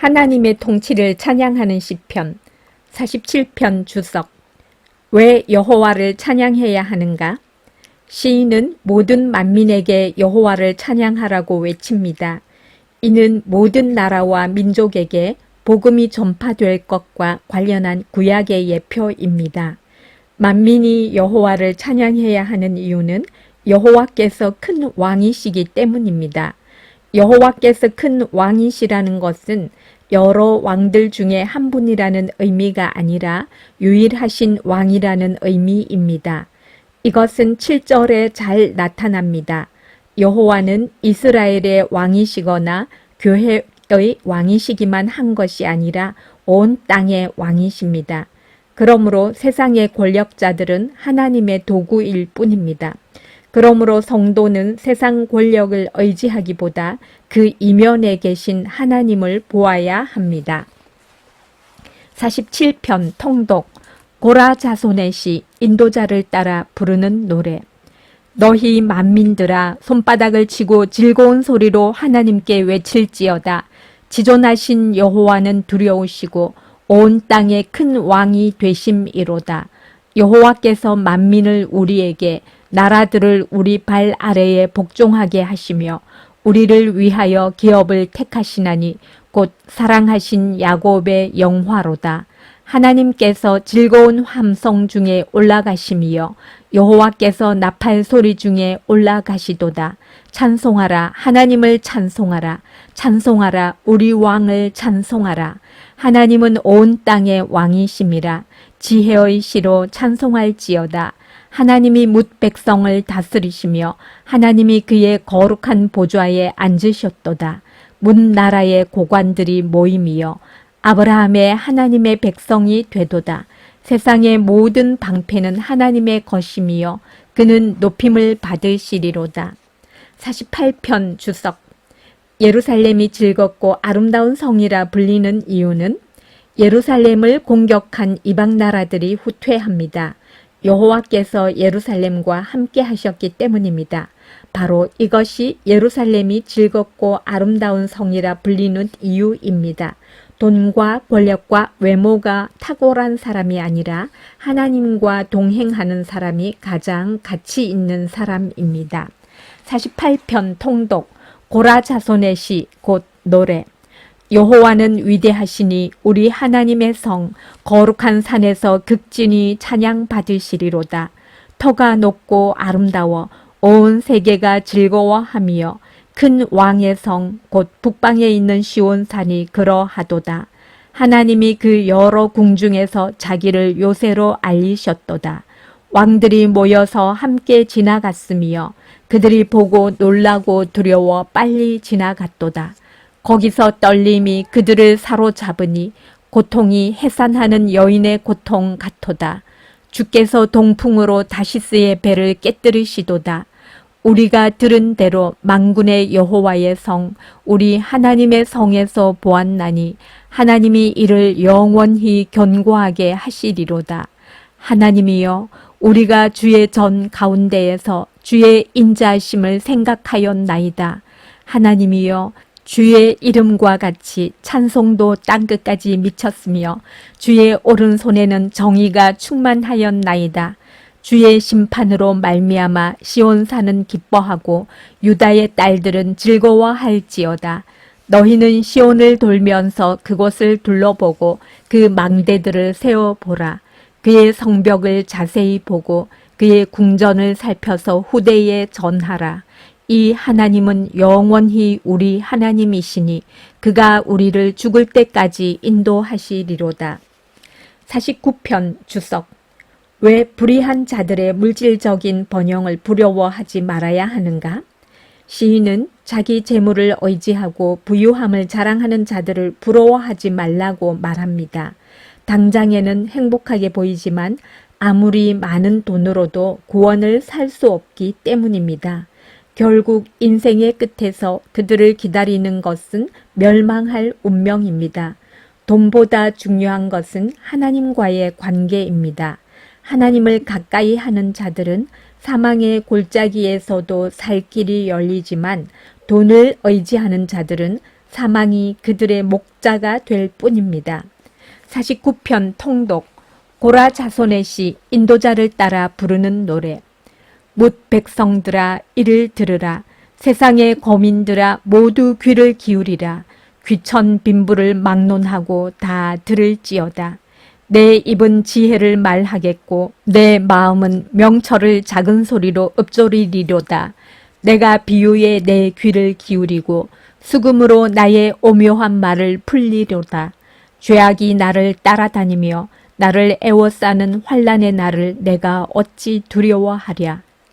하나님의 통치를 찬양하는 시편 47편 주석 왜 여호와를 찬양해야 하는가? 시인은 모든 만민에게 여호와를 찬양하라고 외칩니다. 이는 모든 나라와 민족에게 복음이 전파될 것과 관련한 구약의 예표입니다. 만민이 여호와를 찬양해야 하는 이유는 여호와께서 큰 왕이시기 때문입니다. 여호와께서 큰 왕이시라는 것은 여러 왕들 중에 한 분이라는 의미가 아니라 유일하신 왕이라는 의미입니다. 이것은 7절에 잘 나타납니다. 여호와는 이스라엘의 왕이시거나 교회의 왕이시기만 한 것이 아니라 온 땅의 왕이십니다. 그러므로 세상의 권력자들은 하나님의 도구일 뿐입니다. 그러므로 성도는 세상 권력을 의지하기보다 그 이면에 계신 하나님을 보아야 합니다. 47편 통독 고라 자손의 시 인도자를 따라 부르는 노래. 너희 만민들아 손바닥을 치고 즐거운 소리로 하나님께 외칠지어다. 지존하신 여호와는 두려우시고 온 땅의 큰 왕이 되심이로다. 여호와께서 만민을 우리에게 나라들을 우리 발 아래에 복종하게 하시며 우리를 위하여 기업을 택하시나니 곧 사랑하신 야곱의 영화로다. 하나님께서 즐거운 함성 중에 올라가심이여 여호와께서 나팔 소리 중에 올라가시도다. 찬송하라 하나님을 찬송하라 찬송하라 우리 왕을 찬송하라 하나님은 온 땅의 왕이심이라 지혜의 시로 찬송할지어다. 하나님이 뭇 백성을 다스리시며 하나님이 그의 거룩한 보좌에 앉으셨도다. 문 나라의 고관들이 모임이여 아브라함의 하나님의 백성이 되도다. 세상의 모든 방패는 하나님의 것임이여 그는 높임을 받으시리로다. 48편 주석 예루살렘이 즐겁고 아름다운 성이라 불리는 이유는 예루살렘을 공격한 이방 나라들이 후퇴합니다. 여호와께서 예루살렘과 함께 하셨기 때문입니다. 바로 이것이 예루살렘이 즐겁고 아름다운 성이라 불리는 이유입니다. 돈과 권력과 외모가 탁월한 사람이 아니라 하나님과 동행하는 사람이 가장 가치 있는 사람입니다. 48편 통독 고라 자손의 시 곧 노래 여호와는 위대하시니 우리 하나님의 성 거룩한 산에서 극진히 찬양 받으시리로다. 터가 높고 아름다워 온 세계가 즐거워하며 큰 왕의 성 곧 북방에 있는 시온 산이 그러하도다. 하나님이 그 여러 궁중에서 자기를 요새로 알리셨도다. 왕들이 모여서 함께 지나갔으며 그들이 보고 놀라고 두려워 빨리 지나갔도다. 거기서 떨림이 그들을 사로잡으니 고통이 해산하는 여인의 고통 같도다. 주께서 동풍으로 다시스의 배를 깨뜨리시도다. 우리가 들은 대로 망군의 여호와의 성, 우리 하나님의 성에서 보았나니 하나님이 이를 영원히 견고하게 하시리로다. 하나님이여 우리가 주의 전 가운데에서 주의 인자심을 생각하였나이다. 하나님이여 주의 이름과 같이 찬송도 땅끝까지 미쳤으며 주의 오른손에는 정의가 충만하였나이다. 주의 심판으로 말미암아 시온산은 기뻐하고 유다의 딸들은 즐거워할지어다. 너희는 시온을 돌면서 그곳을 둘러보고 그 망대들을 세어보라. 그의 성벽을 자세히 보고 그의 궁전을 살펴서 후대에 전하라. 이 하나님은 영원히 우리 하나님이시니 그가 우리를 죽을 때까지 인도하시리로다. 49편 주석 왜 불의한 자들의 물질적인 번영을 부러워하지 말아야 하는가? 시인은 자기 재물을 의지하고 부유함을 자랑하는 자들을 부러워하지 말라고 말합니다. 당장에는 행복하게 보이지만 아무리 많은 돈으로도 구원을 살 수 없기 때문입니다. 결국 인생의 끝에서 그들을 기다리는 것은 멸망할 운명입니다. 돈보다 중요한 것은 하나님과의 관계입니다. 하나님을 가까이 하는 자들은 사망의 골짜기에서도 살 길이 열리지만 돈을 의지하는 자들은 사망이 그들의 목자가 될 뿐입니다. 49편 통독 고라 자손의 시 인도자를 따라 부르는 노래 묻 백성들아 이를 들으라. 세상의 거민들아 모두 귀를 기울이라. 귀천 빈부를 막론하고 다 들을지어다. 내 입은 지혜를 말하겠고 내 마음은 명철을 작은 소리로 읊조리리로다. 내가 비유에 내 귀를 기울이고 수금으로 나의 오묘한 말을 풀리로다. 죄악이 나를 따라다니며 나를 애워싸는 환란의 나를 내가 어찌 두려워하랴.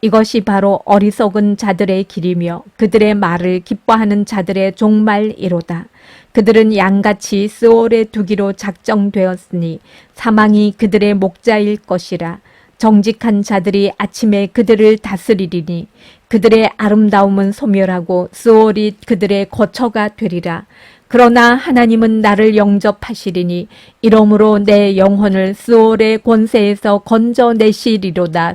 이것이 바로 어리석은 자들의 길이며 그들의 말을 기뻐하는 자들의 종말이로다. 그들은 양같이 스올에 두기로 작정되었으니 사망이 그들의 목자일 것이라. 정직한 자들이 아침에 그들을 다스리리니 그들의 아름다움은 소멸하고 스올이 그들의 거처가 되리라. 그러나 하나님은 나를 영접하시리니 이러므로 내 영혼을 스올의 권세에서 건져내시리로다.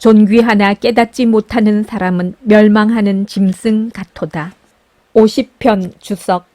존귀하나 깨닫지 못하는 사람은 멸망하는 짐승 같도다. 50편 주석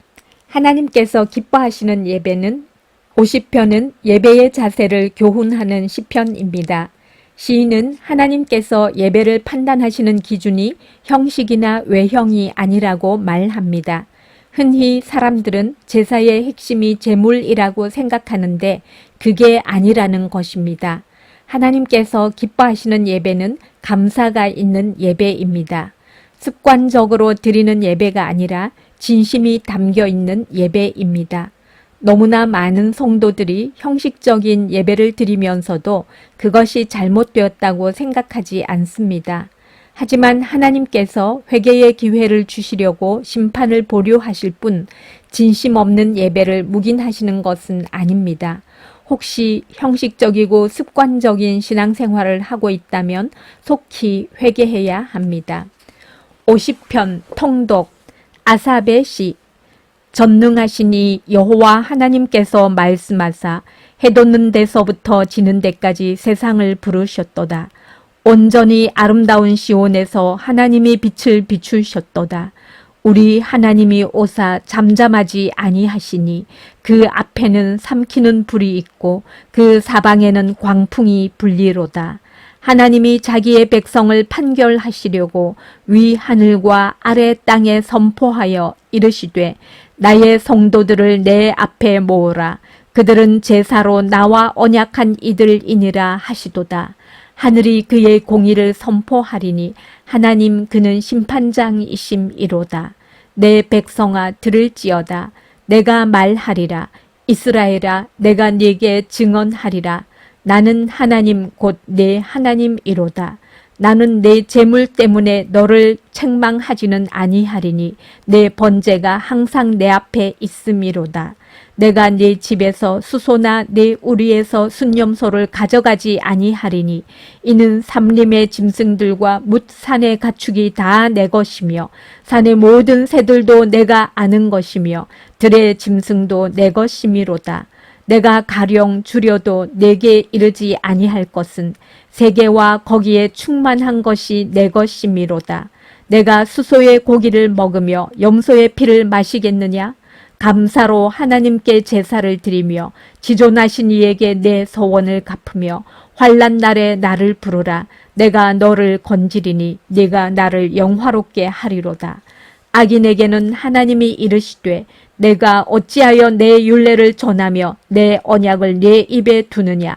하나님께서 기뻐하시는 예배는 50편은 예배의 자세를 교훈하는 시편입니다. 시인은 하나님께서 예배를 판단하시는 기준이 형식이나 외형이 아니라고 말합니다. 흔히 사람들은 제사의 핵심이 제물이라고 생각하는데 그게 아니라는 것입니다. 하나님께서 기뻐하시는 예배는 감사가 있는 예배입니다. 습관적으로 드리는 예배가 아니라 진심이 담겨 있는 예배입니다. 너무나 많은 성도들이 형식적인 예배를 드리면서도 그것이 잘못되었다고 생각하지 않습니다. 하지만 하나님께서 회개의 기회를 주시려고 심판을 보류하실 뿐 진심 없는 예배를 묵인하시는 것은 아닙니다. 혹시 형식적이고 습관적인 신앙생활을 하고 있다면 속히 회개해야 합니다. 50편 통독 아삽의 시 전능하시니 여호와 하나님께서 말씀하사 해돋는 데서부터 지는 데까지 세상을 부르셨도다. 온전히 아름다운 시온에서 하나님이 빛을 비추셨도다. 우리 하나님이 오사 잠잠하지 아니하시니 그 앞에는 삼키는 불이 있고 그 사방에는 광풍이 불리로다. 하나님이 자기의 백성을 판결하시려고 위 하늘과 아래 땅에 선포하여 이르시되 나의 성도들을 내 앞에 모으라. 그들은 제사로 나와 언약한 이들이니라 하시도다. 하늘이 그의 공의를 선포하리니 하나님 그는 심판장이심이로다. 내 백성아 들을지어다. 내가 말하리라. 이스라엘아 내가 네게 증언하리라. 나는 하나님 곧 내 하나님이로다. 나는 내 재물 때문에 너를 책망하지는 아니하리니 내 번제가 항상 내 앞에 있음이로다. 내가 네 집에서 수소나 네 우리에서 순념소를 가져가지 아니하리니 이는 삼림의 짐승들과 뭇 산의 가축이 다 내 것이며 산의 모든 새들도 내가 아는 것이며 들의 짐승도 내 것이미로다. 내가 가령 줄여도 내게 이르지 아니할 것은 세계와 거기에 충만한 것이 내 것이미로다. 내가 수소의 고기를 먹으며 염소의 피를 마시겠느냐? 감사로 하나님께 제사를 드리며 지존하신 이에게 내 소원을 갚으며 환란 날에 나를 부르라 내가 너를 건지리니 네가 나를 영화롭게 하리로다 악인에게는 하나님이 이르시되 내가 어찌하여 내 율례를 전하며 내 언약을 내 입에 두느냐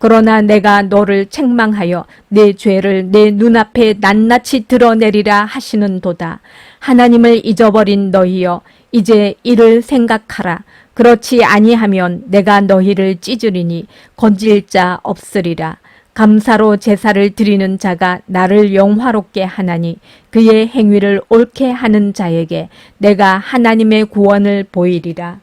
그러나 내가 너를 책망하여 내 죄를 내 눈앞에 낱낱이 드러내리라 하시는도다. 하나님을 잊어버린 너희여 이제 이를 생각하라. 그렇지 아니하면 내가 너희를 찢으리니 건질 자 없으리라. 감사로 제사를 드리는 자가 나를 영화롭게 하나니 그의 행위를 옳게 하는 자에게 내가 하나님의 구원을 보이리라.